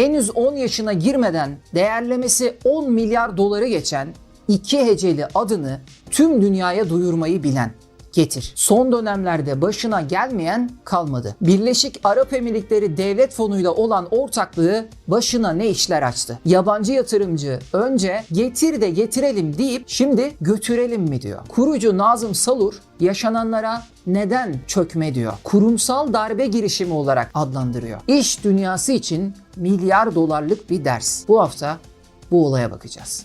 henüz 10 yaşına girmeden değerlemesi 10 milyar doları geçen iki heceli adını tüm dünyaya duyurmayı bilen Getir. Son dönemlerde başına gelmeyen kalmadı. Birleşik Arap Emirlikleri Devlet Fonu'yla olan ortaklığı başına ne işler açtı? Yabancı yatırımcı önce getir de getirelim deyip şimdi götürelim mi diyor. Kurucu Nazım Salur yaşananlara neden çökme diyor. Kurumsal darbe girişimi olarak adlandırıyor. İş dünyası için milyar dolarlık bir ders. Bu hafta bu olaya bakacağız.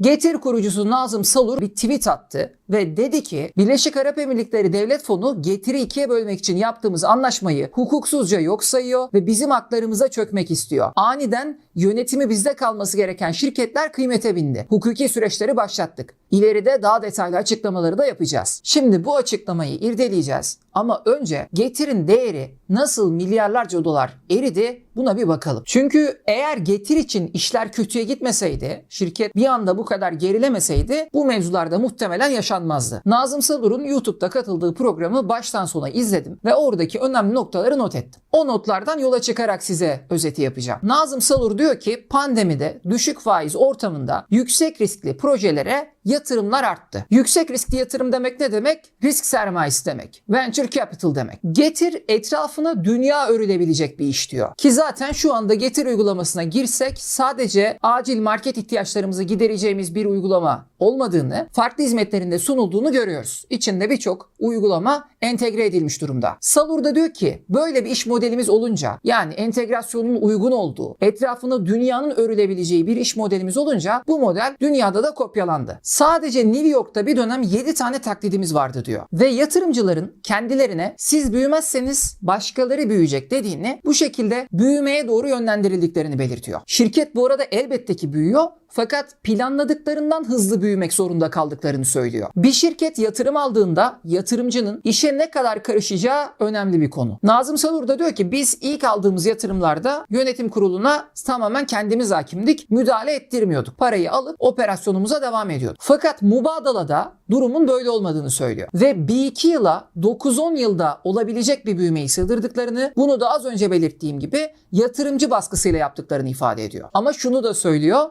Getir kurucusu Nazım Salur bir tweet attı ve dedi ki Birleşik Arap Emirlikleri Devlet Fonu Getir'i ikiye bölmek için yaptığımız anlaşmayı hukuksuzca yok sayıyor ve bizim haklarımıza çökmek istiyor. Aniden yönetimi bizde kalması gereken şirketler kıymete bindi. Hukuki süreçleri başlattık. İleride daha detaylı açıklamaları da yapacağız. Şimdi bu açıklamayı irdeleyeceğiz ama önce Getir'in değeri nasıl milyarlarca dolar eridi buna bir bakalım. Çünkü eğer Getir için işler kötüye gitmeseydi, şirket bir anda bu kadar gerilemeseydi bu mevzularda muhtemelen yaşanmazdı. Nazım Salur'un YouTube'da katıldığı programı baştan sona izledim ve oradaki önemli noktaları not ettim. O notlardan yola çıkarak size özeti yapacağım. Nazım Salur diyor ki pandemide düşük faiz ortamında yüksek riskli projelere yatırımlar arttı. Yüksek riskli yatırım demek ne demek? Risk sermayesi demek. Venture capital demek. Getir etrafına dünya örülebilecek bir iş diyor. Ki zaten şu anda Getir uygulamasına girsek sadece acil market ihtiyaçlarımızı gidereceğimiz bir uygulama olmadığını, farklı hizmetlerinde sunulduğunu görüyoruz. İçinde birçok uygulama entegre edilmiş durumda. Salur da diyor ki böyle bir iş modelimiz olunca yani entegrasyonun uygun olduğu, etrafına dünyanın örülebileceği bir iş modelimiz olunca bu model dünyada da kopyalandı. Sadece New York'ta bir dönem 7 tane taklidimiz vardı diyor. Ve yatırımcıların kendilerine siz büyümezseniz başkaları büyüyecek dediğini bu şekilde büyümeye doğru yönlendirildiklerini belirtiyor. Şirket bu arada elbette ki büyüyor fakat planladıklarından hızlı büyümek zorunda kaldıklarını söylüyor. Bir şirket yatırım aldığında yatırımcının işe ne kadar karışacağı önemli bir konu. Nazım Salur da diyor ki biz ilk aldığımız yatırımlarda yönetim kuruluna tamamen kendimiz hakimdik. Müdahale ettirmiyorduk. Parayı alıp operasyonumuza devam ediyorduk. Fakat Mubadala'da durumun böyle olmadığını söylüyor. Ve bir iki yıla 9-10 yılda olabilecek bir büyümeyi sığdırdıklarını bunu da az önce belirttiğim gibi yatırımcı baskısıyla yaptıklarını ifade ediyor. Ama şunu da söylüyor.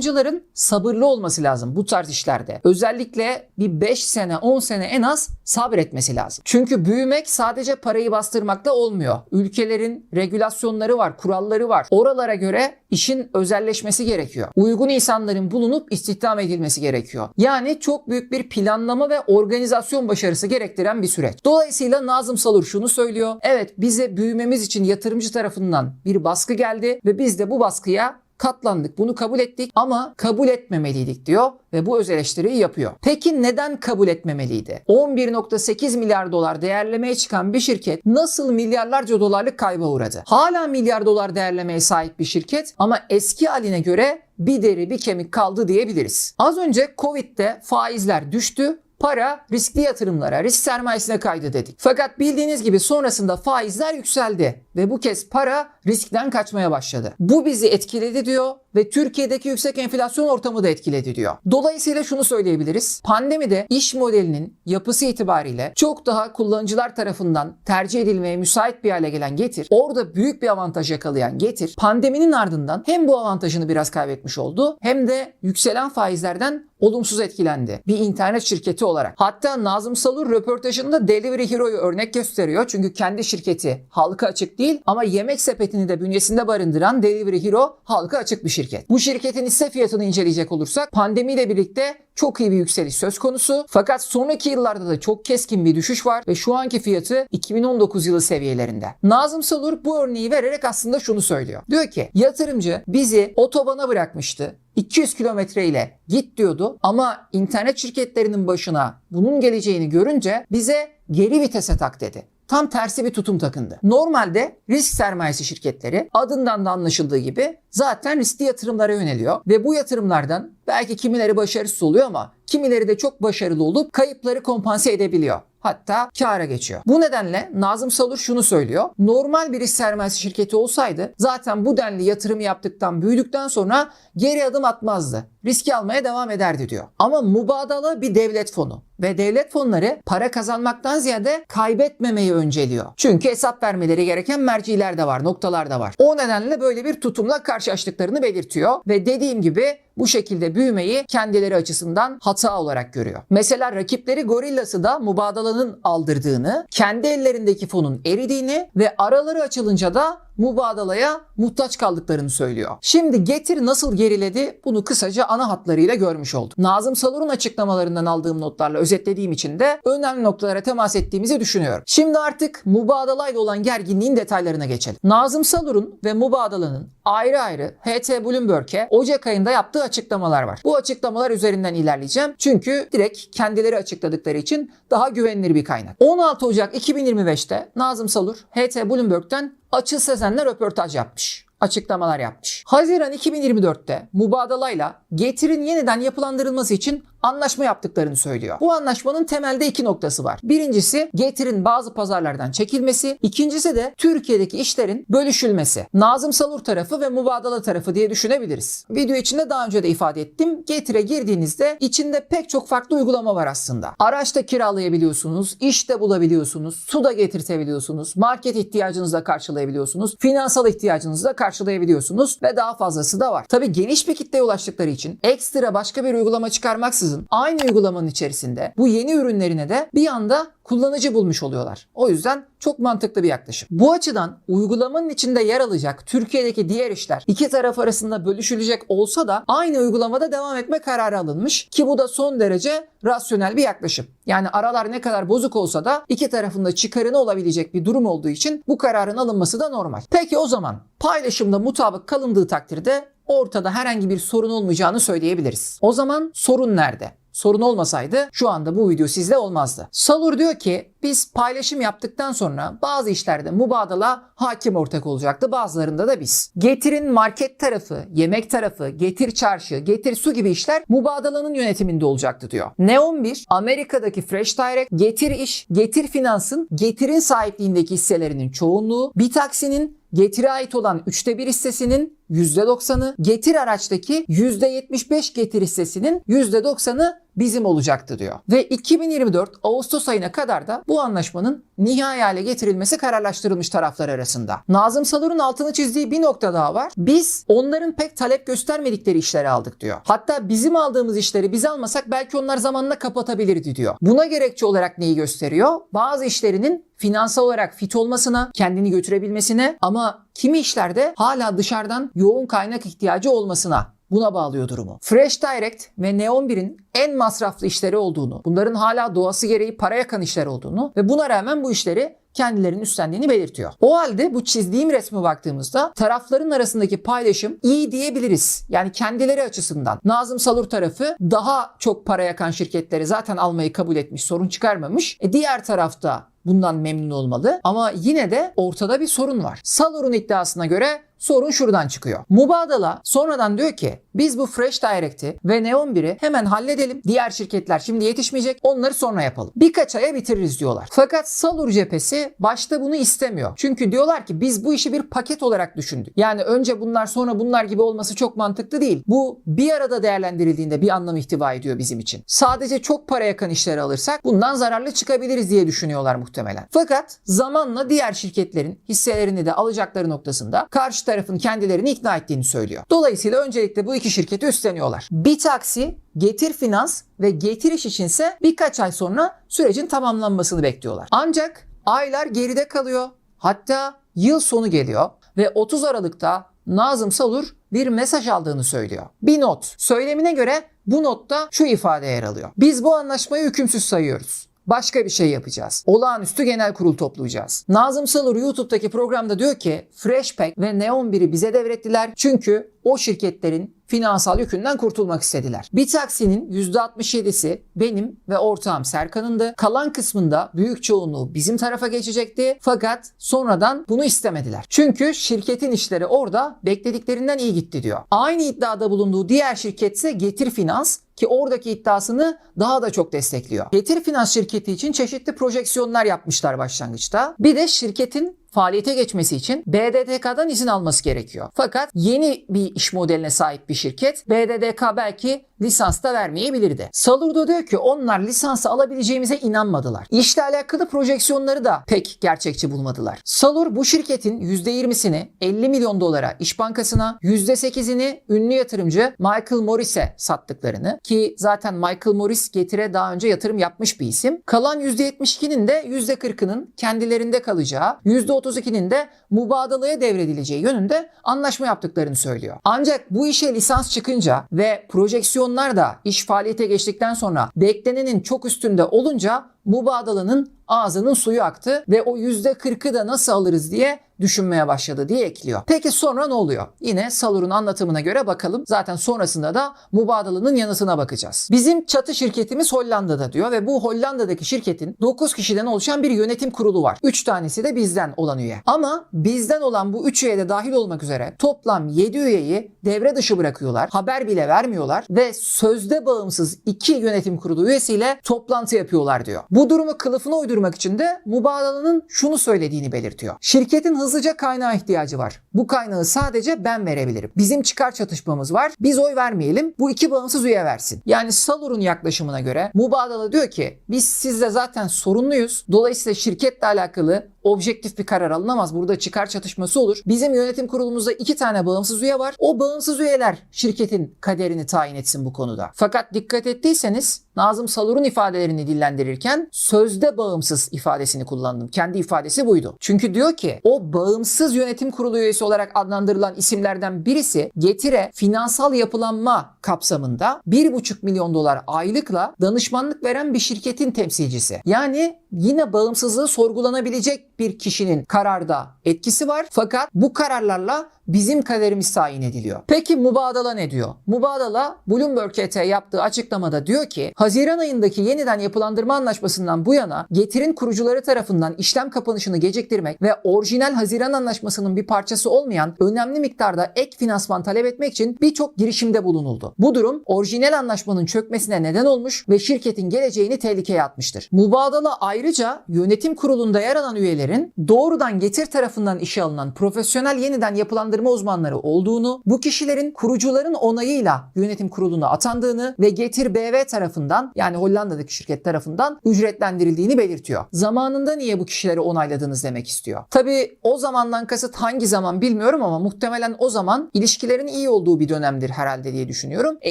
Yatırımcıların sabırlı olması lazım bu tarz işlerde. Özellikle bir 5 sene 10 sene en az sabretmesi lazım. Çünkü büyümek sadece parayı bastırmakta olmuyor. Ülkelerin regülasyonları var, kuralları var. Oralara göre işin özelleşmesi gerekiyor. Uygun insanların bulunup istihdam edilmesi gerekiyor. Yani çok büyük bir planlama ve organizasyon başarısı gerektiren bir süreç. Dolayısıyla Nazım Salur şunu söylüyor. Evet bize büyümemiz için yatırımcı tarafından bir baskı geldi ve biz de bu baskıya katlandık. Bunu kabul ettik ama kabul etmemeliydik diyor ve bu öz eleştiriyi yapıyor. Peki neden kabul etmemeliydi? 11.8 milyar dolar değerlemeye çıkan bir şirket nasıl milyarlarca dolarlık kayba uğradı? Hala milyar dolar değerlemeye sahip bir şirket ama eski haline göre bir deri bir kemik kaldı diyebiliriz. Az önce Covid'de faizler düştü para riskli yatırımlara, risk sermayesine kaydı dedik. Fakat bildiğiniz gibi sonrasında faizler yükseldi ve bu kez para riskten kaçmaya başladı. Bu bizi etkiledi diyor ve Türkiye'deki yüksek enflasyon ortamı da etkiledi diyor. Dolayısıyla şunu söyleyebiliriz. Pandemide iş modelinin yapısı itibariyle çok daha kullanıcılar tarafından tercih edilmeye müsait bir hale gelen Getir, orada büyük bir avantaj yakalayan Getir, pandeminin ardından hem bu avantajını biraz kaybetmiş oldu hem de yükselen faizlerden olumsuz etkilendi. Bir internet şirketi olarak. Hatta Nazım Salur röportajında Delivery Hero'yu örnek gösteriyor. Çünkü kendi şirketi halka açık değil ama yemek sepetini de bünyesinde barındıran Delivery Hero halka açık bir şirket. Bu şirketin hisse fiyatını inceleyecek olursak pandemiyle birlikte çok iyi bir yükseliş söz konusu. Fakat sonraki yıllarda da çok keskin bir düşüş var ve şu anki fiyatı 2019 yılı seviyelerinde. Nazım Salur bu örneği vererek aslında şunu söylüyor. Diyor ki yatırımcı bizi otobana bırakmıştı. 200 kilometre ile git diyordu ama internet şirketlerinin başına bunun geleceğini görünce bize geri vitese tak dedi tam tersi bir tutum takındı. Normalde risk sermayesi şirketleri adından da anlaşıldığı gibi zaten riskli yatırımlara yöneliyor ve bu yatırımlardan belki kimileri başarısız oluyor ama kimileri de çok başarılı olup kayıpları kompanse edebiliyor. Hatta kâra geçiyor. Bu nedenle Nazım Salur şunu söylüyor. Normal bir risk sermayesi şirketi olsaydı zaten bu denli yatırım yaptıktan büyüdükten sonra geri adım atmazdı. Riski almaya devam ederdi diyor. Ama Mubadala bir devlet fonu ve devlet fonları para kazanmaktan ziyade kaybetmemeyi önceliyor. Çünkü hesap vermeleri gereken merciler de var, noktalar da var. O nedenle böyle bir tutumla karşılaştıklarını belirtiyor ve dediğim gibi bu şekilde büyümeyi kendileri açısından hata olarak görüyor. Mesela rakipleri Gorilla'sı da Mubadala'nın aldırdığını, kendi ellerindeki fonun eridiğini ve araları açılınca da Mubadala'ya muhtaç kaldıklarını söylüyor. Şimdi Getir nasıl geriledi bunu kısaca ana hatlarıyla görmüş olduk. Nazım Salur'un açıklamalarından aldığım notlarla özetlediğim için de önemli noktalara temas ettiğimizi düşünüyorum. Şimdi artık Mubadala ile olan gerginliğin detaylarına geçelim. Nazım Salur'un ve Mubadala'nın ayrı ayrı HT Bloomberg'e Ocak ayında yaptığı açıklamalar var. Bu açıklamalar üzerinden ilerleyeceğim. Çünkü direkt kendileri açıkladıkları için daha güvenilir bir kaynak. 16 Ocak 2025'te Nazım Salur HT Bloomberg'den Açıl Sezen'le röportaj yapmış açıklamalar yapmış. Haziran 2024'te Mubadalayla Getir'in yeniden yapılandırılması için anlaşma yaptıklarını söylüyor. Bu anlaşmanın temelde iki noktası var. Birincisi Getir'in bazı pazarlardan çekilmesi, ikincisi de Türkiye'deki işlerin bölüşülmesi. Nazım Salur tarafı ve Mubadala tarafı diye düşünebiliriz. Video içinde daha önce de ifade ettim. Getir'e girdiğinizde içinde pek çok farklı uygulama var aslında. Araçta kiralayabiliyorsunuz, işte bulabiliyorsunuz, su da getirtebiliyorsunuz, market ihtiyacınızı da karşılayabiliyorsunuz, finansal ihtiyacınızı da karşılayabiliyorsunuz ve daha fazlası da var. Tabi geniş bir kitleye ulaştıkları için ekstra başka bir uygulama çıkarmaksızın aynı uygulamanın içerisinde bu yeni ürünlerine de bir anda kullanıcı bulmuş oluyorlar. O yüzden çok mantıklı bir yaklaşım. Bu açıdan uygulamanın içinde yer alacak Türkiye'deki diğer işler iki taraf arasında bölüşülecek olsa da aynı uygulamada devam etme kararı alınmış ki bu da son derece rasyonel bir yaklaşım. Yani aralar ne kadar bozuk olsa da iki tarafında çıkarını olabilecek bir durum olduğu için bu kararın alınması da normal. Peki o zaman paylaşımda mutabık kalındığı takdirde ortada herhangi bir sorun olmayacağını söyleyebiliriz. O zaman sorun nerede? Sorun olmasaydı şu anda bu video sizde olmazdı. Salur diyor ki biz paylaşım yaptıktan sonra bazı işlerde Mubadala hakim ortak olacaktı. Bazılarında da biz. Getir'in market tarafı, yemek tarafı, Getir çarşı, Getir su gibi işler Mubadala'nın yönetiminde olacaktı diyor. Neon 1, Amerika'daki Fresh Direct, Getir iş, Getir Finans'ın Getir'in sahipliğindeki hisselerinin çoğunluğu, Bitaksi'nin Getir'e ait olan üçte bir hissesinin %90'ı, Getir araçtaki %75 Getir hissesinin %90'ı bizim olacaktı diyor. Ve 2024 Ağustos ayına kadar da bu anlaşmanın nihai hale getirilmesi kararlaştırılmış taraflar arasında. Nazım Salur'un altını çizdiği bir nokta daha var. Biz onların pek talep göstermedikleri işleri aldık diyor. Hatta bizim aldığımız işleri biz almasak belki onlar zamanla kapatabilirdi diyor. Buna gerekçe olarak neyi gösteriyor? Bazı işlerinin finansal olarak fit olmasına, kendini götürebilmesine ama kimi işlerde hala dışarıdan yoğun kaynak ihtiyacı olmasına buna bağlıyor durumu. Fresh Direct ve Neon 1'in en masraflı işleri olduğunu, bunların hala doğası gereği para yakan işler olduğunu ve buna rağmen bu işleri kendilerinin üstlendiğini belirtiyor. O halde bu çizdiğim resme baktığımızda tarafların arasındaki paylaşım iyi diyebiliriz. Yani kendileri açısından. Nazım Salur tarafı daha çok para yakan şirketleri zaten almayı kabul etmiş, sorun çıkarmamış. E diğer tarafta bundan memnun olmalı ama yine de ortada bir sorun var. Salur'un iddiasına göre sorun şuradan çıkıyor. Mubadala sonradan diyor ki biz bu Fresh Direct'i ve Neon 1'i hemen halledelim. Diğer şirketler şimdi yetişmeyecek. Onları sonra yapalım. Birkaç aya bitiririz diyorlar. Fakat Salur cephesi başta bunu istemiyor. Çünkü diyorlar ki biz bu işi bir paket olarak düşündük. Yani önce bunlar sonra bunlar gibi olması çok mantıklı değil. Bu bir arada değerlendirildiğinde bir anlam ihtiva ediyor bizim için. Sadece çok para yakan işleri alırsak bundan zararlı çıkabiliriz diye düşünüyorlar muhtemelen. Fakat zamanla diğer şirketlerin hisselerini de alacakları noktasında karşı tarafın kendilerini ikna ettiğini söylüyor. Dolayısıyla öncelikle bu iki şirketi üstleniyorlar. Bir taksi, Getir Finans ve Getir İş içinse birkaç ay sonra sürecin tamamlanmasını bekliyorlar. Ancak aylar geride kalıyor. Hatta yıl sonu geliyor ve 30 Aralık'ta Nazım Salur bir mesaj aldığını söylüyor. Bir not. Söylemine göre bu notta şu ifade yer alıyor. Biz bu anlaşmayı hükümsüz sayıyoruz başka bir şey yapacağız. Olağanüstü genel kurul toplayacağız. Nazım Salur YouTube'daki programda diyor ki Freshpack ve Neon 1'i bize devrettiler çünkü o şirketlerin finansal yükünden kurtulmak istediler. Bir taksinin %67'si benim ve ortağım Serkan'ındı. Kalan kısmında büyük çoğunluğu bizim tarafa geçecekti. Fakat sonradan bunu istemediler. Çünkü şirketin işleri orada beklediklerinden iyi gitti diyor. Aynı iddiada bulunduğu diğer şirketse Getir Finans ki oradaki iddiasını daha da çok destekliyor. Getir Finans şirketi için çeşitli projeksiyonlar yapmışlar başlangıçta. Bir de şirketin faaliyete geçmesi için BDDK'dan izin alması gerekiyor. Fakat yeni bir iş modeline sahip bir şirket BDDK belki lisans da vermeyebilirdi. Salurdo diyor ki onlar lisansı alabileceğimize inanmadılar. İşle alakalı projeksiyonları da pek gerçekçi bulmadılar. Salur bu şirketin %20'sini 50 milyon dolara İş Bankası'na, %8'ini ünlü yatırımcı Michael Morris'e sattıklarını ki zaten Michael Morris Getir'e daha önce yatırım yapmış bir isim. Kalan %72'nin de %40'ının kendilerinde kalacağı, %32'nin de mubadalaya devredileceği yönünde anlaşma yaptıklarını söylüyor. Ancak bu işe lisans çıkınca ve projeksiyonlar da iş faaliyete geçtikten sonra beklenenin çok üstünde olunca mubadalanın ağzının suyu aktı ve o %40'ı da nasıl alırız diye düşünmeye başladı diye ekliyor. Peki sonra ne oluyor? Yine Salur'un anlatımına göre bakalım. Zaten sonrasında da mubadalının yanıtına bakacağız. Bizim çatı şirketimiz Hollanda'da diyor ve bu Hollanda'daki şirketin 9 kişiden oluşan bir yönetim kurulu var. 3 tanesi de bizden olan üye. Ama bizden olan bu 3 üye de dahil olmak üzere toplam 7 üyeyi devre dışı bırakıyorlar. Haber bile vermiyorlar ve sözde bağımsız 2 yönetim kurulu üyesiyle toplantı yapıyorlar diyor. Bu durumu kılıfına uydurmak için de Mubadala'nın şunu söylediğini belirtiyor. Şirketin hızlıca kaynağa ihtiyacı var. Bu kaynağı sadece ben verebilirim. Bizim çıkar çatışmamız var. Biz oy vermeyelim. Bu iki bağımsız üye versin. Yani Salur'un yaklaşımına göre Mubadala diyor ki biz sizle zaten sorunluyuz. Dolayısıyla şirketle alakalı objektif bir karar alınamaz. Burada çıkar çatışması olur. Bizim yönetim kurulumuzda iki tane bağımsız üye var. O bağımsız üyeler şirketin kaderini tayin etsin bu konuda. Fakat dikkat ettiyseniz Nazım Salur'un ifadelerini dillendirirken sözde bağımsız ifadesini kullandım. Kendi ifadesi buydu. Çünkü diyor ki o bağımsız yönetim kurulu üyesi olarak adlandırılan isimlerden birisi Getire finansal yapılanma kapsamında 1,5 milyon dolar aylıkla danışmanlık veren bir şirketin temsilcisi. Yani yine bağımsızlığı sorgulanabilecek bir kişinin kararda etkisi var. Fakat bu kararlarla bizim kaderimiz tayin ediliyor. Peki Mubadala ne diyor? Mubadala Bloomberg ET yaptığı açıklamada diyor ki Haziran ayındaki yeniden yapılandırma anlaşmasından bu yana getirin kurucuları tarafından işlem kapanışını geciktirmek ve orijinal Haziran anlaşmasının bir parçası olmayan önemli miktarda ek finansman talep etmek için birçok girişimde bulunuldu. Bu durum orijinal anlaşmanın çökmesine neden olmuş ve şirketin geleceğini tehlikeye atmıştır. Mubadala ayrıca yönetim kurulunda yer alan üyelerin doğrudan getir tarafından işe alınan profesyonel yeniden yapılandırma uzmanları olduğunu, bu kişilerin kurucuların onayıyla yönetim kuruluna atandığını ve Getir BV tarafından yani Hollanda'daki şirket tarafından ücretlendirildiğini belirtiyor. Zamanında niye bu kişileri onayladınız demek istiyor. Tabi o zamandan kasıt hangi zaman bilmiyorum ama muhtemelen o zaman ilişkilerin iyi olduğu bir dönemdir herhalde diye düşünüyorum. E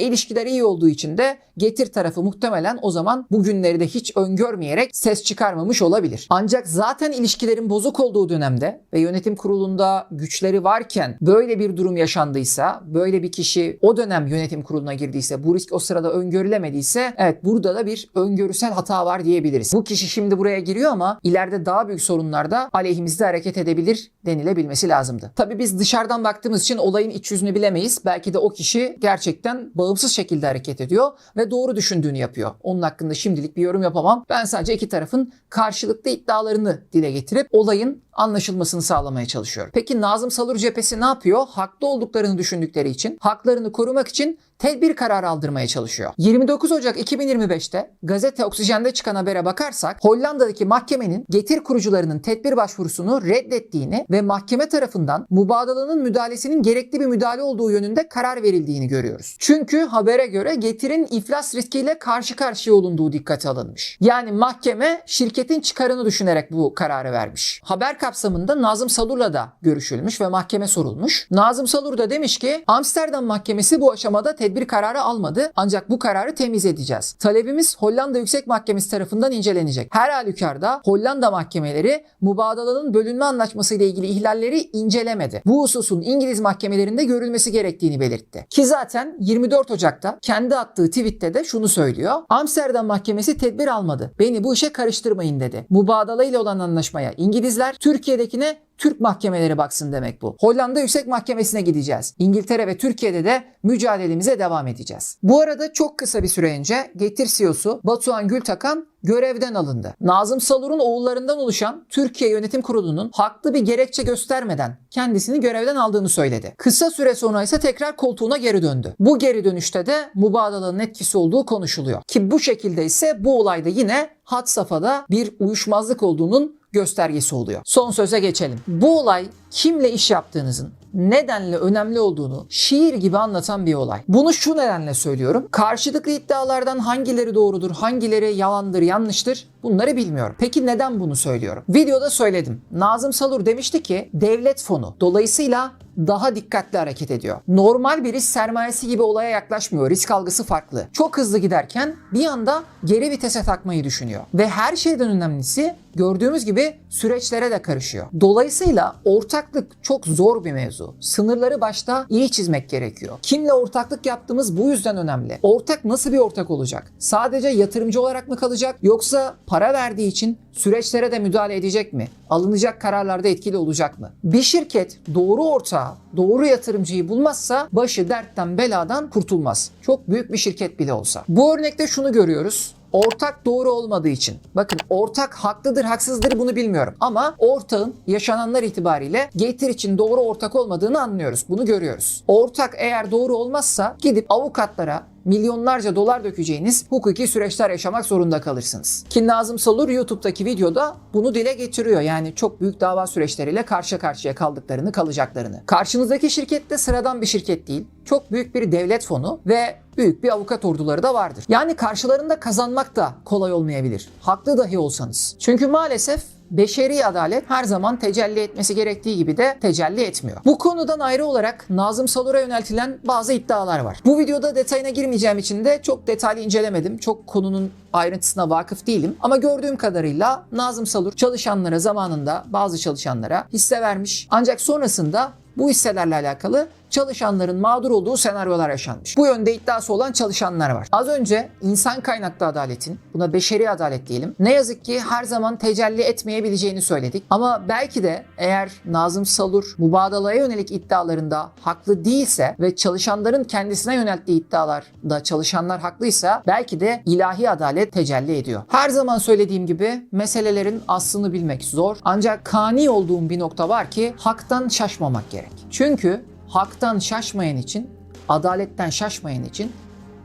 ilişkiler iyi olduğu için de Getir tarafı muhtemelen o zaman bugünleri de hiç öngörmeyerek ses çıkarmamış olabilir. Ancak zaten ilişkilerin bozuk olduğu dönemde ve yönetim kurulunda güçleri varken böyle bir durum yaşandıysa, böyle bir kişi o dönem yönetim kuruluna girdiyse, bu risk o sırada öngörülemediyse evet burada da bir öngörüsel hata var diyebiliriz. Bu kişi şimdi buraya giriyor ama ileride daha büyük sorunlarda aleyhimizde hareket edebilir denilebilmesi lazımdı. Tabii biz dışarıdan baktığımız için olayın iç yüzünü bilemeyiz. Belki de o kişi gerçekten bağımsız şekilde hareket ediyor ve doğru düşündüğünü yapıyor. Onun hakkında şimdilik bir yorum yapamam. Ben sadece iki tarafın karşılıklı iddialarını dile getirip olayın anlaşılmasını sağlamaya çalışıyorum. Peki Nazım Salur cephesi ne yapıyor? Haklı olduklarını düşündükleri için, haklarını korumak için tedbir kararı aldırmaya çalışıyor. 29 Ocak 2025'te gazete Oksijen'de çıkan habere bakarsak Hollanda'daki mahkemenin getir kurucularının tedbir başvurusunu reddettiğini ve mahkeme tarafından mubadalanın müdahalesinin gerekli bir müdahale olduğu yönünde karar verildiğini görüyoruz. Çünkü habere göre getirin iflas riskiyle karşı karşıya olunduğu dikkate alınmış. Yani mahkeme şirketin çıkarını düşünerek bu kararı vermiş. Haber kapsamında Nazım Salur'la da görüşülmüş ve mahkeme sorulmuş. Nazım Salur da demiş ki Amsterdam Mahkemesi bu aşamada tedbir kararı almadı ancak bu kararı temiz edeceğiz. Talebimiz Hollanda Yüksek Mahkemesi tarafından incelenecek. Her halükarda Hollanda mahkemeleri mubadalanın bölünme anlaşması ile ilgili ihlalleri incelemedi. Bu hususun İngiliz mahkemelerinde görülmesi gerektiğini belirtti. Ki zaten 24 Ocak'ta kendi attığı tweette de şunu söylüyor. Amsterdam Mahkemesi tedbir almadı. Beni bu işe karıştırmayın dedi. Mubadala ile olan anlaşmaya İngilizler, Türkiye'dekine Türk mahkemeleri baksın demek bu. Hollanda Yüksek Mahkemesi'ne gideceğiz. İngiltere ve Türkiye'de de mücadelemize devam edeceğiz. Bu arada çok kısa bir süre önce Getir CEO'su Batuhan Gültakan görevden alındı. Nazım Salur'un oğullarından oluşan Türkiye Yönetim Kurulu'nun haklı bir gerekçe göstermeden kendisini görevden aldığını söyledi. Kısa süre sonra ise tekrar koltuğuna geri döndü. Bu geri dönüşte de mubadalanın etkisi olduğu konuşuluyor. Ki bu şekilde ise bu olayda yine had safhada bir uyuşmazlık olduğunun göstergesi oluyor. Son söze geçelim. Bu olay kimle iş yaptığınızın nedenle önemli olduğunu şiir gibi anlatan bir olay. Bunu şu nedenle söylüyorum. Karşılıklı iddialardan hangileri doğrudur, hangileri yalandır, yanlıştır bunları bilmiyorum. Peki neden bunu söylüyorum? Videoda söyledim. Nazım Salur demişti ki devlet fonu dolayısıyla daha dikkatli hareket ediyor. Normal bir risk sermayesi gibi olaya yaklaşmıyor. Risk algısı farklı. Çok hızlı giderken bir anda geri vitese takmayı düşünüyor. Ve her şeyden önemlisi gördüğümüz gibi süreçlere de karışıyor. Dolayısıyla ortaklık çok zor bir mevzu. Sınırları başta iyi çizmek gerekiyor. Kimle ortaklık yaptığımız bu yüzden önemli. Ortak nasıl bir ortak olacak? Sadece yatırımcı olarak mı kalacak yoksa para verdiği için süreçlere de müdahale edecek mi? Alınacak kararlarda etkili olacak mı? Bir şirket doğru ortağı, doğru yatırımcıyı bulmazsa başı dertten beladan kurtulmaz. Çok büyük bir şirket bile olsa. Bu örnekte şunu görüyoruz. Ortak doğru olmadığı için. Bakın ortak haklıdır haksızdır bunu bilmiyorum. Ama ortağın yaşananlar itibariyle Getir için doğru ortak olmadığını anlıyoruz. Bunu görüyoruz. Ortak eğer doğru olmazsa gidip avukatlara milyonlarca dolar dökeceğiniz hukuki süreçler yaşamak zorunda kalırsınız. Ki Nazım Salur YouTube'daki videoda bunu dile getiriyor. Yani çok büyük dava süreçleriyle karşı karşıya kaldıklarını, kalacaklarını. Karşınızdaki şirket de sıradan bir şirket değil. Çok büyük bir devlet fonu ve büyük bir avukat orduları da vardır. Yani karşılarında kazanmak da kolay olmayabilir. Haklı dahi olsanız. Çünkü maalesef beşeri adalet her zaman tecelli etmesi gerektiği gibi de tecelli etmiyor. Bu konudan ayrı olarak Nazım Salur'a yöneltilen bazı iddialar var. Bu videoda detayına girmeyeceğim için de çok detaylı incelemedim. Çok konunun ayrıntısına vakıf değilim. Ama gördüğüm kadarıyla Nazım Salur çalışanlara zamanında bazı çalışanlara hisse vermiş. Ancak sonrasında bu hisselerle alakalı çalışanların mağdur olduğu senaryolar yaşanmış. Bu yönde iddiası olan çalışanlar var. Az önce insan kaynaklı adaletin, buna beşeri adalet diyelim, ne yazık ki her zaman tecelli etmeyebileceğini söyledik. Ama belki de eğer Nazım Salur mübadalaya yönelik iddialarında haklı değilse ve çalışanların kendisine yönelttiği iddialarda çalışanlar haklıysa belki de ilahi adalet tecelli ediyor. Her zaman söylediğim gibi meselelerin aslını bilmek zor. Ancak kani olduğum bir nokta var ki haktan şaşmamak gerek. Çünkü haktan şaşmayan için, adaletten şaşmayan için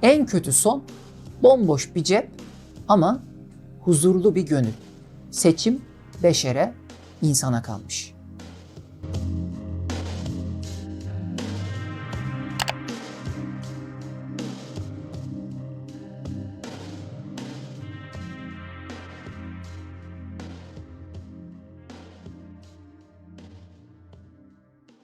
en kötü son bomboş bir cep ama huzurlu bir gönül. Seçim beşere, insana kalmış.